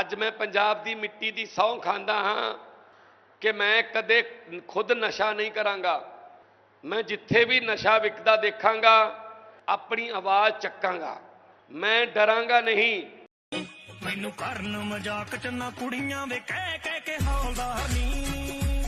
ਅੱਜ ਮੈਂ ਪੰਜਾਬ ਦੀ ਮਿੱਟੀ ਦੀ ਸਹੁੰ ਖਾਂਦਾ ਹਾਂ ਕਿ ਮੈਂ ਕਦੇ ਖੁਦ ਨਸ਼ਾ ਨਹੀਂ ਕਰਾਂਗਾ। ਮੈਂ ਜਿੱਥੇ ਵੀ ਨਸ਼ਾ ਵਿਕਦਾ ਦੇਖਾਂਗਾ ਆਪਣੀ ਆਵਾਜ਼ ਚੱਕਾਂਗਾ। ਮੈਂ ਡਰਾਂਗਾ ਨਹੀਂ। ਮੈਨੂੰ ਕਰਨ ਮਜ਼ਾਕ ਚ ਨਾ ਕੁੜੀਆਂ ਵੇ ਕਹਿ ਕਹਿ ਕੇ ਹੌਲਦਾਰ ਨੀ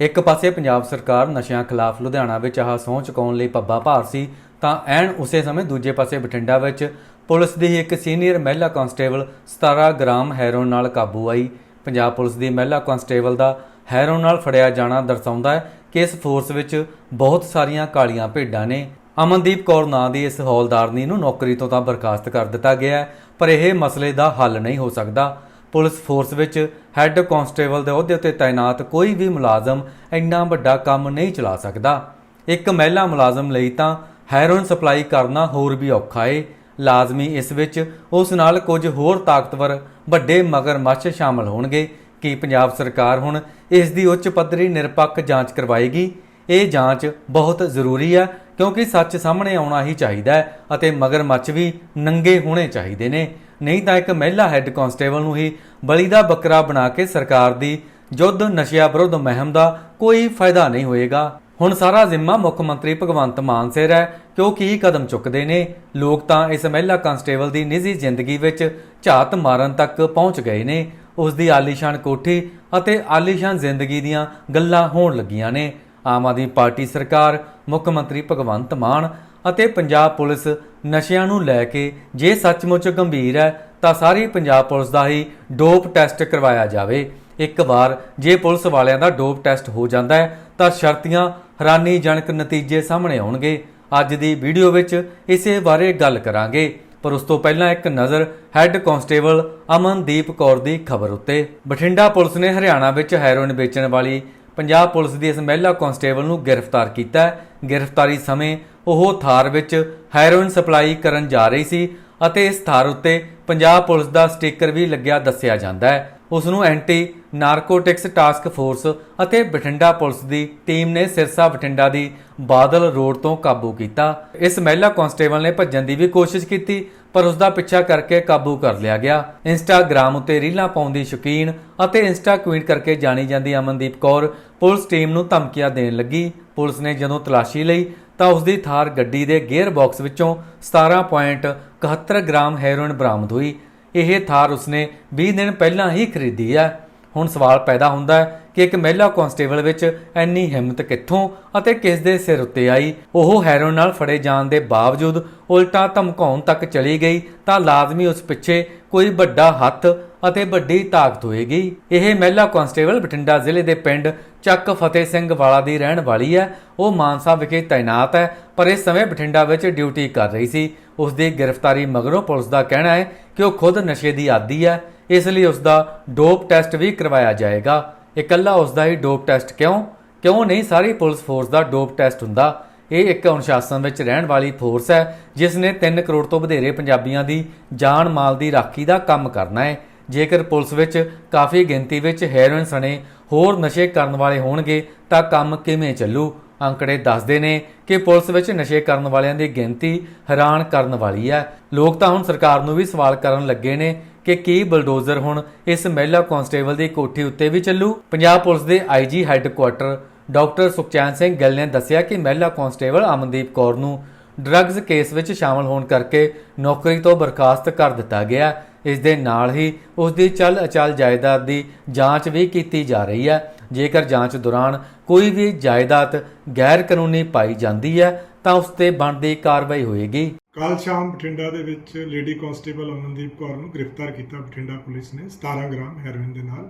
ਇੱਕ ਪਾਸੇ ਪੰਜਾਬ ਸਰਕਾਰ ਨਸ਼ਿਆਂ ਖਿਲਾਫ ਲੁਧਿਆਣਾ ਵਿੱਚ ਆਹ ਸਹੁੰ ਚੁਕਾਉਣ ਲਈ ਪੱਬਾ ਭਾਰ ਸੀ ਤਾਂ ਐਨ ਉਸੇ ਸਮੇਂ ਦੂਜੇ ਪਾਸੇ ਬਠਿੰਡਾ ਵਿੱਚ ਪੁਲਿਸ ਦੀ ਇੱਕ ਸੀਨੀਅਰ ਮਹਿਲਾ ਕਾਂਸਟੇਬਲ 17 ਗ੍ਰਾਮ ਹੈਰੋਇਨ ਨਾਲ ਕਾਬੂ ਆਈ। ਪੰਜਾਬ ਪੁਲਿਸ ਦੀ ਮਹਿਲਾ ਕਾਂਸਟੇਬਲ ਦਾ ਹੈਰੋਇਨ ਨਾਲ ਫੜਿਆ ਜਾਣਾ ਦਰਸਾਉਂਦਾ ਹੈ ਕਿ ਇਸ ਫੋਰਸ ਵਿੱਚ ਬਹੁਤ ਸਾਰੀਆਂ ਕਾਲੀਆਂ ਭੇਡਾਂ ਨੇ। ਅਮਨਦੀਪ ਕੌਰ ਨਾਂ ਦੀ ਇਸ ਹੌਲਦਾਰਨੀ ਨੂੰ ਨੌਕਰੀ ਤੋਂ ਤਾਂ ਬਰਖਾਸਤ ਕਰ ਦਿੱਤਾ ਗਿਆ ਪਰ ਇਹ ਮਸਲੇ ਦਾ ਹੱਲ ਨਹੀਂ ਹੋ ਸਕਦਾ। ਪੁਲਿਸ ਫੋਰਸ ਵਿੱਚ ਹੈੱਡ ਕਾਂਸਟੇਬਲ ਦੇ ਅਹੁਦੇ ਉੱਤੇ ਤਾਇਨਾਤ ਕੋਈ ਵੀ ਮੁਲਾਜ਼ਮ ਇੰਨਾ ਵੱਡਾ ਕੰਮ ਨਹੀਂ ਚਲਾ ਸਕਦਾ। ਇੱਕ ਮਹਿਲਾ ਮੁਲਾਜ਼ਮ ਲਈ ਤਾਂ ਹੈਰੋਇਨ ਸਪਲਾਈ ਕਰਨਾ ਹੋਰ ਵੀ ਔਖਾ ਏ। ਲਾਜ਼ਮੀ ਇਸ ਵਿੱਚ ਉਸ ਨਾਲ ਕੁਝ ਹੋਰ ਤਾਕਤਵਰ ਵੱਡੇ ਮਗਰਮੱਛ ਸ਼ਾਮਲ ਹੋਣਗੇ। ਕਿ ਪੰਜਾਬ ਸਰਕਾਰ ਹੁਣ ਇਸ ਦੀ ਉੱਚ ਪੱਧਰੀ ਨਿਰਪੱਖ ਜਾਂਚ ਕਰਵਾਏਗੀ? ਇਹ ਜਾਂਚ ਬਹੁਤ ਜ਼ਰੂਰੀ ਹੈ, ਕਿਉਂਕਿ ਸੱਚ ਸਾਹਮਣੇ ਆਉਣਾ ਹੀ ਚਾਹੀਦਾ ਹੈ ਅਤੇ ਮਗਰਮੱਛ ਵੀ ਨੰਗੇ ਹੋਣੇ ਚਾਹੀਦੇ ਨੇ। ਨਹੀਂ ਤਾਂ ਇੱਕ ਮਹਿਲਾ ਹੈੱਡ ਕਾਂਸਟੇਬਲ ਨੂੰ ਹੀ ਬਲੀ ਦਾ ਬੱਕਰਾ ਬਣਾ ਕੇ ਸਰਕਾਰ ਦੀ ਯੁੱਧ ਨਸ਼ਿਆਂ ਵਿਰੁੱਧ ਮੁਹਿੰਮ ਦਾ ਕੋਈ ਫਾਇਦਾ ਨਹੀਂ ਹੋਏਗਾ। ਹੁਣ ਸਾਰਾ ਜ਼ਿੰਮਾ ਮੁੱਖ ਮੰਤਰੀ ਭਗਵੰਤ ਮਾਨ ਸਿਰ ਹੈ। ਕਿ ਉਹ ਕੀ ਕਦਮ ਚੁੱਕਦੇ ਨੇ? ਲੋਕ ਤਾਂ ਇਸ ਮਹਿਲਾ ਕਾਂਸਟੇਬਲ ਦੀ ਨਿੱਜੀ ਜ਼ਿੰਦਗੀ ਵਿੱਚ ਝਾਤ ਮਾਰਨ ਤੱਕ ਪਹੁੰਚ ਗਏ ਨੇ। ਉਸ ਦੀ ਆਲੀਸ਼ਾਨ ਕੋਠੀ ਅਤੇ ਆਲੀਸ਼ਾਨ ਜ਼ਿੰਦਗੀ ਦੀਆਂ ਗੱਲਾਂ ਹੋਣ ਲੱਗੀਆਂ ਨੇ। ਆਮ ਆਦਮੀ ਪਾਰਟੀ ਸਰਕਾਰ, ਮੁੱਖ ਮੰਤਰੀ ਭਗਵੰਤ ਮਾਨ ਅਤੇ ਪੰਜਾਬ ਪੁਲਿਸ ਨਸ਼ਿਆਂ ਨੂੰ ਲੈ ਕੇ ਜੇ ਸੱਚਮੁੱਚ ਗੰਭੀਰ ਹੈ, ਤਾਂ ਸਾਰੀ ਪੰਜਾਬ ਪੁਲਿਸ ਦਾ ਹੀ ਡੋਪ ਟੈਸਟ ਕਰਵਾਇਆ ਜਾਵੇ। ਇੱਕ ਵਾਰ ਜੇ ਪੁਲਿਸ ਵਾਲਿਆਂ ਦਾ ਡੋਪ ਟੈਸਟ ਹੋ ਜਾਂਦਾ ਹੈ, ਤਾਂ ਸ਼ਰਤੀਆਂ ਹੈਰਾਨੀਜਨਕ ਨਤੀਜੇ ਸਾਹਮਣੇ ਆਉਣਗੇ। ਅੱਜ ਦੀ ਵੀਡੀਓ ਵਿੱਚ ਇਸੇ ਬਾਰੇ ਗੱਲ ਕਰਾਂਗੇ। ਪਰ ਉਸ ਤੋਂ ਪਹਿਲਾਂ ਇੱਕ ਨਜ਼ਰ ਹੈੱਡ ਕਾਂਸਟੇਬਲ ਅਮਨਦੀਪ ਕੌਰ ਦੀ ਖਬਰ ਉੱਤੇ। ਬਠਿੰਡਾ ਪੁਲਿਸ ਨੇ ਹਰਿਆਣਾ ਵਿੱਚ ਹੈਰੋਇਨ ਵੇਚਣ ਵਾਲੀ ਪੰਜਾਬ ਪੁਲਿਸ ਦੀ ਇਸ ਮਹਿਲਾ ਕਾਂਸਟੇਬਲ ਨੂੰ ਗ੍ਰਿਫਤਾਰ ਕੀਤਾ ਗ੍ਰਿਫਤਾਰੀ ਸਮੇਂ ਉਹ ਥਾਰ ਵਿੱਚ ਹੈਰੋਇਨ ਸਪਲਾਈ ਕਰਨ ਜਾ ਰਹੀ ਸੀ ਅਤੇ ਇਸ ਥਾਰ ਉੱਤੇ ਪੰਜਾਬ ਪੁਲਿਸ ਦਾ ਸਟicker ਵੀ ਲੱਗਿਆ ਦੱਸਿਆ ਜਾਂਦਾ ਹੈ। ਉਸ ਨੂੰ ਐਂਟੀ ਨਾਰਕੋਟਿਕਸ ਟਾਸਕ ਫੋਰਸ ਅਤੇ ਬਠਿੰਡਾ ਪੁਲਿਸ ਦੀ ਟੀਮ ਨੇ ਸਿਰਸਾ ਬਠਿੰਡਾ ਦੀ ਬਾਦਲ ਰੋਡ ਤੋਂ ਕਾਬੂ ਕੀਤਾ। ਇਸ ਮਹਿਲਾ ਕਾਂਸਟੇਬਲ ਨੇ ਭੱਜਣ ਦੀ ਵੀ ਕੋਸ਼ਿਸ਼ ਕੀਤੀ, ਪਰ ਉਸ ਦਾ ਪਿੱਛਾ ਕਰਕੇ ਕਾਬੂ ਕਰ ਲਿਆ ਗਿਆ। ਇੰਸਟਾਗ੍ਰam ਉੱਤੇ ਰੀਲਾਂ ਪਾਉਣ ਦੀ ਸ਼ੌਕੀਨ ਅਤੇ ਇੰਸਟਾ ਕੁਈਨ ਕਰਕੇ ਜਾਣੀ ਜਾਂਦੀ ਅਮਨਦੀਪ ਕੌਰ ਪੁਲਿਸ ਟੀਮ ਨੂੰ ਧਮਕੀਆਂ ਦੇਣ ਲੱਗੀ। ਪੁਲਿਸ ਨੇ ਜਦੋਂ ਤਲਾਸ਼ੀ ਲਈ, ਤਾਂ ਉਸ ਦੀ ਥਾਰ ਗੱਡੀ ਦੇ ਗੇਅਰ ਬਾਕਸ ਵਿੱਚੋਂ 17.71 ਗ੍ਰਾਮ ਹੈਰੋਇਨ ਬਰਾਮਦ ਹੋਈ। ਇਹ ਥਾਰ ਉਸਨੇ 20 ਦਿਨ ਪਹਿਲਾਂ ਹੀ ਖਰੀਦੀ ਹੈ। ਹੁਣ ਸਵਾਲ ਪੈਦਾ ਹੁੰਦਾ ਹੈ ਕਿ ਇੱਕ ਮਹਿਲਾ ਕਾਂਸਟੇਬਲ ਵਿੱਚ ਇੰਨੀ ਹਿੰਮਤ ਕਿੱਥੋਂ ਅਤੇ ਕਿਸ ਦੇ ਸਿਰ ਉੱਤੇ ਆਈ? ਉਹ ਹੈਰੋਇਨ ਨਾਲ ਫੜੇ ਜਾਣ ਦੇ ਬਾਵਜੂਦ ਉਲਟਾ ਧਮਕਾਉਣ ਤੱਕ ਚਲੀ ਗਈ ਤਾਂ ਲਾਜ਼ਮੀ ਉਸ ਪਿੱਛੇ ਕੋਈ ਵੱਡਾ ਹੱਥ ਅਤੇ ਵੱਡੀ ਤਾਕਤ ਹੋਏਗੀ। ਇਹ ਮਹਿਲਾ ਕਾਂਸਟੇਬਲ ਬਠਿੰਡਾ ਜ਼ਿਲ੍ਹੇ ਦੇ ਪਿੰਡ ਚੱਕ ਫਤਿਹ ਸਿੰਘ ਵਾਲਾ ਦੀ ਰਹਿਣ ਵਾਲੀ ਹੈ। ਉਹ ਮਾਨਸਾ ਵਿਖੇ ਤਾਇਨਾਤ ਹੈ, ਪਰ ਇਸ ਸਮੇਂ ਬਠਿੰਡਾ ਵਿੱਚ ਡਿਊਟੀ ਕਰ ਰਹੀ ਸੀ। ਉਸ ਦੀ ਗ੍ਰਿਫਤਾਰੀ ਮਗਰੋਂ ਪੁਲਿਸ ਦਾ ਕਹਿਣਾ ਹੈ ਕਿ ਉਹ ਖੁਦ ਨਸ਼ੇ ਦੀ ਆਦੀ ਹੈ। ਇਸ ਲਈ ਉਸ ਦਾ ਡੋਪ ਟੈਸਟ ਵੀ ਕਰਵਾਇਆ ਜਾਏਗਾ। ਇਕੱਲਾ ਉਸ ਦਾ ਹੀ ਡੋਪ ਟੈਸਟ ਕਿਉਂ? ਕਿਉਂ ਨਹੀਂ ਸਾਰੀ ਪੁਲਿਸ ਫੋਰਸ ਦਾ ਡੋਪ ਟੈਸਟ ਹੁੰਦਾ? ਇਹ ਇੱਕ ਅਨੁਸ਼ਾਸਨ ਵਿੱਚ ਰਹਿਣ ਵਾਲੀ ਫੋਰਸ ਹੈ, ਜਿਸ ਨੇ 3 ਕਰੋੜ ਤੋਂ ਵਧੇਰੇ ਪੰਜਾਬੀਆਂ ਦੀ ਜਾਨ ਮਾਲ ਦੀ ਰਾਖੀ ਦਾ ਕੰਮ ਕਰਨਾ ਹੈ। ਜੇਕਰ ਪੁਲਿਸ ਵਿੱਚ ਕਾਫੀ ਗਿਣਤੀ ਵਿੱਚ ਹੈਰੋਇਨ ਸਣੇ ਹੋਰ ਨਸ਼ੇ ਕਰਨ ਵਾਲੇ ਹੋਣਗੇ, ਤਾਂ ਕੰਮ ਕਿਵੇਂ ਚੱਲੂ? ਅੰਕੜੇ ਦੱਸਦੇ ਨੇ ਕਿ ਪੁਲਿਸ ਵਿੱਚ ਨਸ਼ੇ ਕਰਨ ਵਾਲਿਆਂ ਦੀ ਗਿਣਤੀ ਹੈਰਾਨ ਕਰਨ ਵਾਲੀ ਹੈ। ਲੋਕ ਤਾਂ ਹੁਣ ਸਰਕਾਰ ਨੂੰ ਵੀ ਸਵਾਲ ਕਰਨ ਲੱਗੇ ਨੇ ਕਿ ਕੀ ਬਲਡੋਜ਼ਰ ਹੁਣ ਇਸ ਮਹਿਲਾ ਕਾਂਸਟੇਬਲ ਦੀ ਕੋਠੀ ਉੱਤੇ ਵੀ ਚੱਲੂ? ਪੰਜਾਬ ਪੁਲਿਸ ਦੇ IG headquarter doctor Sukhchain Singh Gill ਨੇ ਦੱਸਿਆ ਕਿ ਮਹਿਲਾ ਕਾਂਸਟੇਬਲ ਅਮਨਦੀਪ ਕੌਰ ਨੂੰ ਡਰੱਗਸ ਕੇਸ ਵਿੱਚ ਸ਼ਾਮਲ ਹੋਣ ਕਰਕੇ ਨੌਕਰੀ ਤੋਂ ਬਰਖਾਸਤ ਕਰ ਦਿੱਤਾ ਗਿਆ। ਇਸ ਦੇ ਨਾਲ ਹੀ ਉਸ ਦੀ ਚੱਲ ਅਚਲ ਜਾਇਦਾਦ ਦੀ ਜਾਂਚ ਵੀ ਕੀਤੀ ਜਾ ਰਹੀ ਹੈ। ਜੇਕਰ ਜਾਂਚ ਦੌਰਾਨ ਕੋਈ ਵੀ ਜਾਇਦਾਦ ਗੈਰ ਕਾਨੂੰਨੀ ਪਾਈ ਜਾਂਦੀ ਹੈ, ਤਾਂ ਉਸ ਤੇ ਬਣਦੀ ਕਾਰਵਾਈ ਹੋਏਗੀ। ਕੱਲ ਸ਼ਾਮ ਬਠਿੰਡਾ ਦੇ ਵਿੱਚ ਲੇਡੀ ਕਾਂਸਟੇਬਲ ਅਮਨਦੀਪ ਕੌਰ ਨੂੰ ਗ੍ਰਿਫਤਾਰ ਕੀਤਾ ਬਠਿੰਡਾ ਪੁਲਿਸ ਨੇ 17 ਗ੍ਰਾਮ ਹੈਰੋਇਨ ਦੇ ਨਾਲ।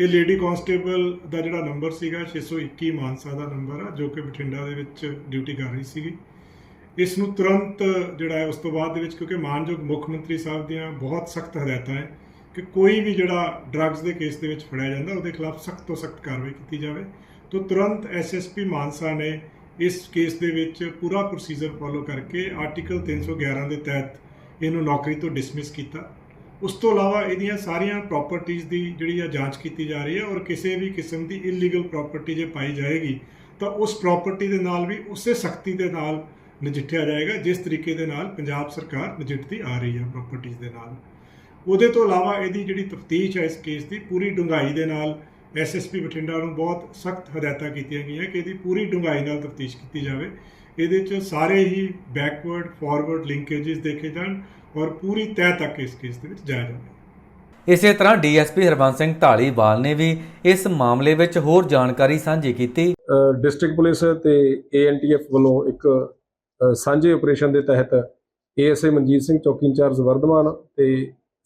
ਇਹ ਲੇਡੀ ਕਾਂਸਟੇਬਲ ਦਾ ਜਿਹੜਾ ਨੰਬਰ ਸੀਗਾ 621 ਮਾਨਸਾ ਦਾ ਨੰਬਰ ਆ, ਜੋ ਕਿ ਬਠਿੰਡਾ ਦੇ ਵਿੱਚ ਡਿਊਟੀ ਕਰ ਰਹੀ ਸੀਗੀ। ਇਸ ਨੂੰ ਤੁਰੰਤ ਜਿਹੜਾ ਹੈ, ਉਸ ਤੋਂ ਬਾਅਦ ਦੇ ਵਿੱਚ ਕਿਉਂਕਿ ਮਾਨਯੋਗ ਮੁੱਖ ਮੰਤਰੀ ਸਾਹਿਬ ਦੀਆਂ ਬਹੁਤ ਸਖਤ ਹਦਾਇਤਾਂ ਹੈ ਕਿ ਕੋਈ ਵੀ ਜਿਹੜਾ ਡਰੱਗਸ ਦੇ ਕੇਸ ਦੇ ਵਿੱਚ ਫੜਿਆ ਜਾਂਦਾ, ਉਹਦੇ ਖਿਲਾਫ ਸਖਤ ਤੋਂ ਸਖਤ ਕਾਰਵਾਈ ਕੀਤੀ ਜਾਵੇ। ਤੋਂ ਤੁਰੰਤ ਐਸਐਸਪੀ ਮਾਨਸਾ ਨੇ ਇਸ ਕੇਸ ਦੇ ਵਿੱਚ ਪੂਰਾ ਪ੍ਰੋਸੀਜਰ ਫੋਲੋ ਕਰਕੇ ਆਰਟੀਕਲ 311 ਦੇ ਤਹਿਤ ਇਹਨੂੰ ਨੌਕਰੀ ਤੋਂ ਡਿਸਮਿਸ ਕੀਤਾ। ਉਸ ਤੋਂ ਇਲਾਵਾ ਇਹਦੀਆਂ ਸਾਰੀਆਂ ਪ੍ਰਾਪਰਟੀਆਂ ਦੀ ਜਿਹੜੀ ਆ ਜਾਂਚ ਕੀਤੀ ਜਾ ਰਹੀ ਹੈ ਔਰ ਕਿਸੇ ਵੀ ਕਿਸਮ ਦੀ ਇਲੀਗਲ ਪ੍ਰਾਪਰਟੀ ਜੇ ਪਾਈ ਜਾਏਗੀ, ਤਾਂ ਉਸ ਪ੍ਰਾਪਰਟੀ ਦੇ ਨਾਲ ਵੀ ਉਸੇ ਸਖਤੀ ਦੇ ਨਾਲ ਨਜਿੱਠਿਆ ਜਾਏਗਾ, ਜਿਸ ਤਰੀਕੇ ਦੇ ਨਾਲ ਪੰਜਾਬ ਸਰਕਾਰ ਨਜਿੱਠਦੀ ਆ ਰਹੀ ਹੈ ਪ੍ਰਾਪਰਟੀਆਂ ਦੇ ਨਾਲ। ਉਹਦੇ ਤੋਂ ਇਲਾਵਾ ਇਹਦੀ ਜਿਹੜੀ ਤਫਤੀਸ਼ ਹੈ ਇਸ ਕੇਸ ਦੀ, ਪੂਰੀ ਡੂੰਘਾਈ ਦੇ ਨਾਲ ਐਸਐਸਪੀ ਬਠਿੰਡਾ ਨੂੰ ਬਹੁਤ ਸਖਤ ਹਦਾਇਤਾਂ ਕੀਤੀਆਂ ਗਈਆਂ ਕਿ ਇਹਦੀ ਪੂਰੀ ਡੂੰਘਾਈ ਨਾਲ ਤਫਤੀਸ਼ ਕੀਤੀ ਜਾਵੇ। ਇਹਦੇ 'ਚ ਸਾਰੇ ਹੀ ਬੈਕਵਰਡ ਫਾਰਵਰਡ ਲਿੰਕੇजेस ਦੇਖੇ ਜਾਣ ਔਰ ਪੂਰੀ ਤਹਿ ਤੱਕ ਇਸ ਕੇਸ ਦੇ ਵਿੱਚ ਜਾਇਆ ਜਾਵੇ। ਇਸੇ ਤਰ੍ਹਾਂ ਡੀਐਸਪੀ ਹਰਬੰਸ ਸਿੰਘ ਢਾਲੀਵਾਲ ਨੇ ਵੀ ਇਸ ਮਾਮਲੇ ਵਿੱਚ ਹੋਰ ਜਾਣਕਾਰੀ ਸਾਂਝੀ ਕੀਤੀ। ਡਿਸਟ੍ਰਿਕਟ ਪੁਲਿਸ ਤੇ ਏਐਨਟੀਐਫ ਵੱਲੋਂ ਇੱਕ ਸਾਂਝੇ ਆਪਰੇਸ਼ਨ ਦੇ ਤਹਿਤ ਏਐਸਏ ਮਨਜੀਤ ਸਿੰਘ ਚੌਕੀ ਇੰਚਾਰਜ ਵਰਧਮਾਨ ਤੇ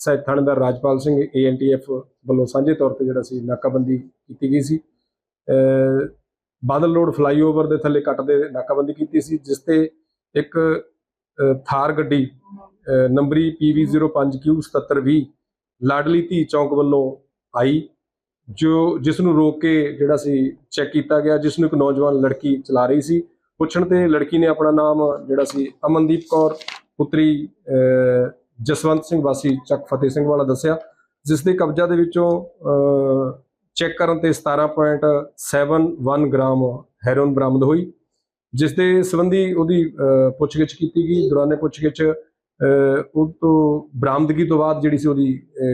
ਸਹਾਇਕ ਥਾਣੇਦਾਰ ਰਾਜਪਾਲ ਸਿੰਘ ਏਐਨਟੀਐਫ ਵੱਲੋਂ ਸਾਂਝੇ ਤੌਰ ਤੇ ਜਿਹੜਾ ਸੀ ਨਾਕਾਬੰਦੀ ਕੀਤੀ ਗਈ ਸੀ। ਬਾਦਲ ਰੋਡ ਫਲਾਈਓਵਰ ਦੇ ਥੱਲੇ ਕੱਟ ਦੇ ਨਾਕਾਬੰਦੀ ਕੀਤੀ ਸੀ ਜਿਸ ਤੇ ਇੱਕ ਥਾਰ ਗੱਡੀ ਅ, ਨੰਬਰੀ PV05Q7720 ਲਾਡਲੀ ਧੀ ਚੌਂਕ ਵੱਲੋਂ ਆਈ ਜੋ ਜਿਸ ਨੂੰ ਰੋਕ ਕੇ ਜਿਹੜਾ ਸੀ ਚੈੱਕ ਕੀਤਾ ਗਿਆ ਜਿਸ ਨੂੰ ਇੱਕ ਨੌਜਵਾਨ ਲੜਕੀ ਚਲਾ ਰਹੀ ਸੀ। ਪੁੱਛਣ ਤੇ ਲੜਕੀ ਨੇ ਆਪਣਾ ਨਾਮ ਜਿਹੜਾ ਸੀ ਅਮਨਦੀਪ ਕੌਰ ਪੁੱਤਰੀ ਜਸਵੰਤ ਸਿੰਘ ਵਾਸੀ ਚੱਕ ਫਤਿਹ ਸਿੰਘ ਵਾਲਾ ਦੱਸਿਆ ਜਿਸ ਦੇ ਕਬਜ਼ਾ ਦੇ ਵਿੱਚੋਂ ਚੈੱਕ ਕਰਨ ਤੇ 17.71 ਗ੍ਰਾਮ ਹੈਰੋਇਨ ਬਰਾਮਦ ਹੋਈ ਜਿਸ ਦੇ ਸੰਬੰਧੀ ਉਹਦੀ ਪੁੱਛਗਿੱਛ ਕੀਤੀ ਗਈ ਦੌਰਾਨੇ ਪੁੱਛਗਿੱਛ ਉਹ ਤੋਂ ਬਰਾਮਦਗੀ ਤੋਂ ਬਾਅਦ ਜਿਹੜੀ ਸੀ ਉਹਦੀ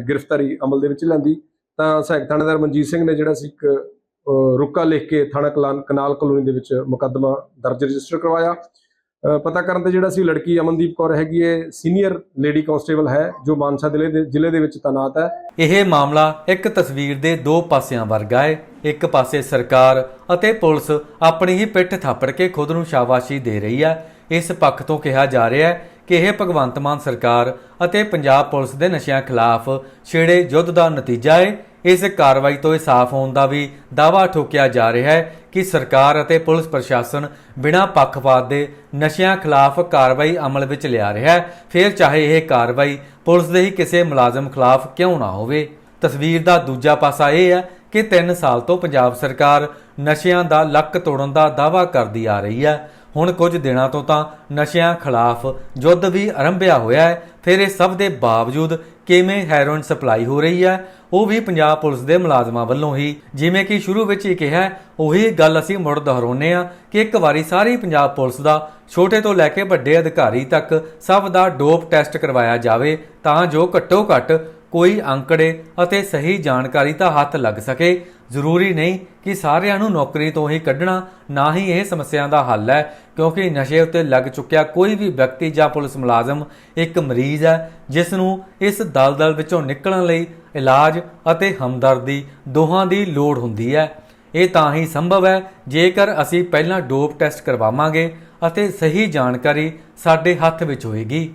ਗ੍ਰਿਫਤਾਰੀ ਅਮਲ ਦੇ ਵਿੱਚ ਲੈਂਦੀ ਤਾਂ ਸਹਾਇਕ ਥਾਣੇਦਾਰ ਮਨਜੀਤ ਸਿੰਘ ਨੇ ਜਿਹੜਾ ਸੀ ਇੱਕ ਅਹ, ਰੁਕਾ ਲਿਖ ਕੇ ਥਾਣਾ ਕਲਾਨ ਕਨਾਲ ਕਲੋਨੀ ਦੇ ਵਿੱਚ ਮੁਕੱਦਮਾ ਦਰਜ ਰਜਿਸਟਰ ਕਰਵਾਇਆ। ਪਤਾ ਕਰਨ ਤੇ ਜਿਹੜਾ ਸੀ ਲੜਕੀ ਅਮਨਦੀਪ ਕੌਰ ਹੈਗੀ ਹੈ, ਸੀਨੀਅਰ ਲੇਡੀ ਕਾਂਸਟੇਬਲ ਹੈ, ਜੋ ਮਾਨਸਾ ਜ਼ਿਲ੍ਹੇ ਦੇ ਜ਼ਿਲ੍ਹੇ ਦੇ ਵਿੱਚ ਤਾਇਨਾਤ ਹੈ। ਇਹ ਮਾਮਲਾ ਇੱਕ ਤਸਵੀਰ ਦੇ ਦੋ ਪਾਸਿਆਂ ਵਰਗਾ ਹੈ। ਇੱਕ ਪਾਸੇ ਸਰਕਾਰ ਅਤੇ ਪੁਲਿਸ ਆਪਣੀ ਹੀ ਪਿੱਠ ਥਾਪੜ ਕੇ ਖੁਦ ਨੂੰ ਸ਼ਾਬਾਸ਼ੀ ਦੇ ਰਹੀ ਹੈ। ਇਸ ਪੱਖ ਤੋਂ ਕਿਹਾ ਜਾ ਰਿਹਾ ਹੈ ਕਿ ਇਹ ਭਗਵੰਤ ਮਾਨ ਸਰਕਾਰ ਅਤੇ ਪੰਜਾਬ ਪੁਲਿਸ ਦੇ ਨਸ਼ਿਆਂ ਖਿਲਾਫ ਛੇੜੇ ਯੁੱਧ ਦਾ ਨਤੀਜਾ ਹੈ। ਇਸ ਕਾਰਵਾਈ ਤੋਂ ਇਹ ਸਾਫ਼ ਹੋਣ ਦਾ ਵੀ ਦਾਅਵਾ ਠੋਕਿਆ ਜਾ ਰਿਹਾ ਹੈ ਕਿ ਸਰਕਾਰ ਅਤੇ ਪੁਲਿਸ ਪ੍ਰਸ਼ਾਸਨ ਬਿਨਾਂ ਪੱਖਪਾਤ ਦੇ ਨਸ਼ਿਆਂ ਖਿਲਾਫ ਕਾਰਵਾਈ ਅਮਲ ਵਿੱਚ ਲਿਆ ਰਿਹਾ ਹੈ। ਫਿਰ ਚਾਹੇ ਇਹ ਕਾਰਵਾਈ ਪੁਲਿਸ ਦੇ ਹੀ ਕਿਸੇ ਮੁਲਾਜ਼ਮ ਖਿਲਾਫ ਕਿਉਂ ਨਾ ਹੋਵੇ। ਤਸਵੀਰ ਦਾ ਦੂਜਾ ਪਾਸਾ ਇਹ ਹੈ ਕਿ 3 ਸਾਲ ਤੋਂ ਪੰਜਾਬ ਸਰਕਾਰ ਨਸ਼ਿਆਂ ਦਾ ਲੱਕ ਤੋੜਨ ਦਾ ਦਾਅਵਾ ਕਰਦੀ ਆ ਰਹੀ ਹੈ। ਹੁਣ ਕੁਝ ਦਿਨਾਂ ਤੋਂ ਤਾਂ ਨਸ਼ਿਆਂ ਖਿਲਾਫ ਯੁੱਧ ਵੀ ਆਰੰਭਿਆ ਹੋਇਆ ਹੈ। ਫਿਰ ਇਹ ਸਭ ਦੇ ਬਾਵਜੂਦ ਕਿਵੇਂ ਹੈਰੋਇਨ ਸਪਲਾਈ ਹੋ ਰਹੀ ਹੈ, ਉਹ ਵੀ ਪੰਜਾਬ ਪੁਲਿਸ ਦੇ ਮੁਲਾਜ਼ਮਾਂ ਵੱਲੋਂ ਹੀ। ਜਿਵੇਂ ਕਿ ਸ਼ੁਰੂ ਵਿੱਚ ਹੀ ਕਿਹਾ, ਉਹੀ ਗੱਲ ਅਸੀਂ ਮੁੜ ਦੁਹਰਾਉਂਦੇ ਆ ਕਿ ਇੱਕ ਵਾਰੀ ਸਾਰੀ ਪੰਜਾਬ ਪੁਲਿਸ ਦਾ ਛੋਟੇ ਤੋਂ ਲੈ ਕੇ ਵੱਡੇ ਅਧਿਕਾਰੀ ਤੱਕ ਸਭ ਦਾ ਡੋਪ ਟੈਸਟ ਕਰਵਾਇਆ ਜਾਵੇ, ਤਾਂ ਜੋ ਘੱਟੋ ਘੱਟ ਕੋਈ ਅੰਕੜੇ ਅਤੇ ਸਹੀ ਜਾਣਕਾਰੀ ਤਾਂ ਹੱਥ ਲੱਗ ਸਕੇ। ਜ਼ਰੂਰੀ ਨਹੀਂ ਕਿ ਸਾਰਿਆਂ ਨੂੰ ਨੌਕਰੀ ਤੋਂ ਹੀ ਕੱਢਣਾ, ਨਾ ਹੀ ਇਹ ਸਮੱਸਿਆ ਦਾ ਹੱਲ ਹੈ। ਕਿਉਂਕਿ ਨਸ਼ੇ ਉੱਤੇ ਲੱਗ ਚੁੱਕਿਆ ਕੋਈ ਵੀ ਵਿਅਕਤੀ ਜਾਂ ਪੁਲਿਸ ਮੁਲਾਜ਼ਮ ਇੱਕ ਮਰੀਜ਼ ਹੈ, ਜਿਸ ਨੂੰ ਇਸ ਦਲਦਲ ਵਿੱਚੋਂ ਨਿਕਲਣ ਲਈ ਇਲਾਜ ਅਤੇ ਹਮਦਰਦੀ ਦੋਹਾਂ ਦੀ ਲੋੜ ਹੁੰਦੀ ਹੈ। ਇਹ ਤਾਂ ਹੀ ਸੰਭਵ ਹੈ, ਜੇਕਰ ਅਸੀਂ ਪਹਿਲਾਂ ਡੋਪ ਟੈਸਟ ਕਰਵਾਵਾਂਗੇ ਅਤੇ ਸਹੀ ਜਾਣਕਾਰੀ ਸਾਡੇ ਹੱਥ ਵਿੱਚ ਹੋਏਗੀ।